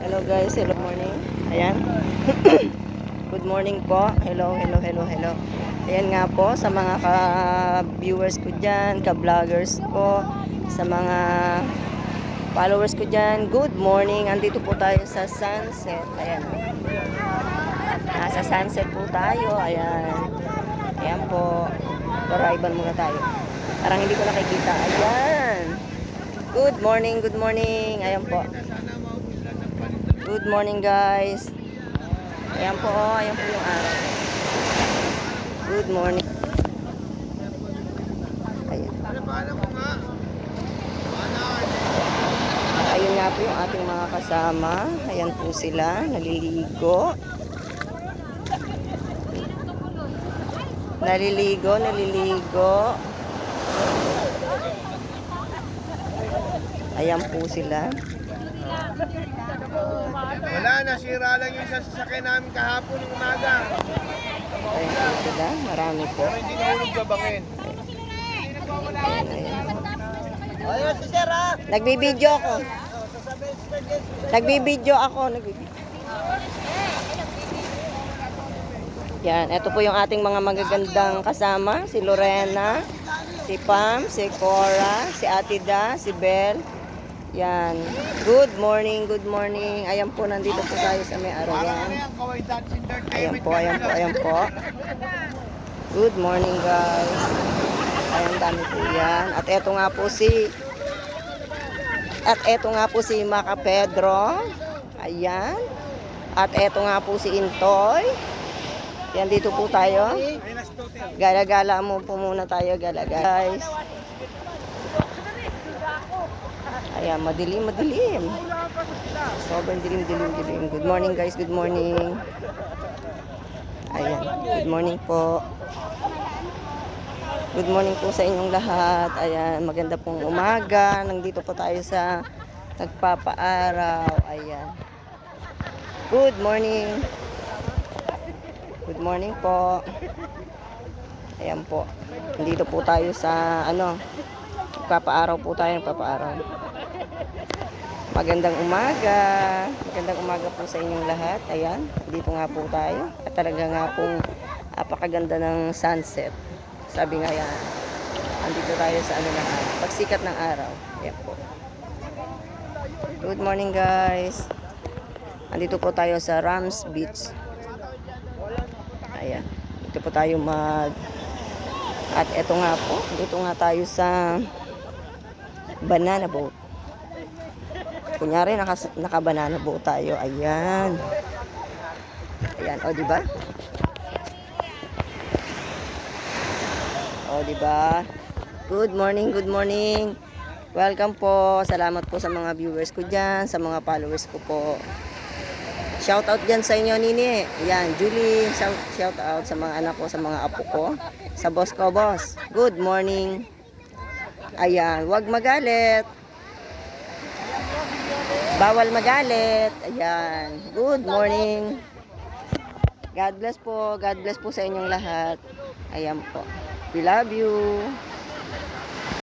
Hello guys, hello morning. Ayan. Good morning po. Hello, hello, hello, hello. Ayan nga po sa mga ka-viewers ko dyan, ka-vloggers ko, sa mga followers ko dyan. Good morning. Andito po tayo sa sunset. Ayan. Nasa sunset po tayo. Ayan. Ayan po. Arrival muna tayo. Parang hindi ko nakikita. Ayan. Good morning, good morning. Ayan po. Good morning guys. Ayan po, oh, ayan po yung araw. Good morning. Ayan. Ayun nga po yung ating mga kasama. Ayan po sila, naliligo. Naliligo, naliligo. Ayan po sila. Wala, nasira lang yung sasakyan namin kahapon ng umaga. Ayan po sila, marami po. Pero hindi nahulog gabangin. Ayun, si Sir ha? Nagbibideo ako. Nagbibideo ako. Nagbibideo. Yan, ito po yung ating mga magagandang kasama. Si Lorena, si Pam, si Cora, si Atida, si Bel. Yan. Good morning, good morning. Ayan po, nandito po tayo sa may ano arawan. Entertainment. Ayan po, ayan po, ayan po. Good morning guys. Ayan, dami po yan. At eto nga po si At eto nga po si Maka Pedro. Ayan. At eto nga po si Intoy. Yan dito po tayo. Gala-gala mo po muna tayo, gala guys. Ayan, madilim, madilim. Sobrang dilim, dilim, dilim. Good morning guys, good morning. Ayan, good morning po. Good morning po sa inyong lahat. Ayan, maganda pong umaga. Nandito po tayo sa nagpapaaraw. Ayan. Good morning. Good morning po. Ayan po. Nandito po tayo sa ano, nagpapaaraw po tayo, nagpapaaraw. Magandang umaga. Magandang umaga po sa inyong lahat. Ayan, dito nga po tayo. At talaga nga pong napakaganda ng sunset. Sabi nga yan, andito tayo sa ano ng araw. Pagsikat ng araw. Ayan po. Good morning guys. Andito po tayo sa Rams Beach. Ayan. Dito po tayo mag... At eto nga po, dito nga tayo sa banana boat. Kunyari, naka, naka-banana boat tayo. Ayan. Ayan, o, di ba? O, di ba? Good morning, good morning. Welcome po. Salamat po sa mga viewers ko dyan, sa mga followers ko po. Shout out dyan sa inyo, Nini. Ayan, Julie, shout, shout out sa mga anak ko, sa mga apo ko. Sa boss ko, boss. Good morning. Ayan, wag magalit. Bawal magalit. Ayan. Good morning. God bless po. God bless po sa inyong lahat. Ayan po. We love you.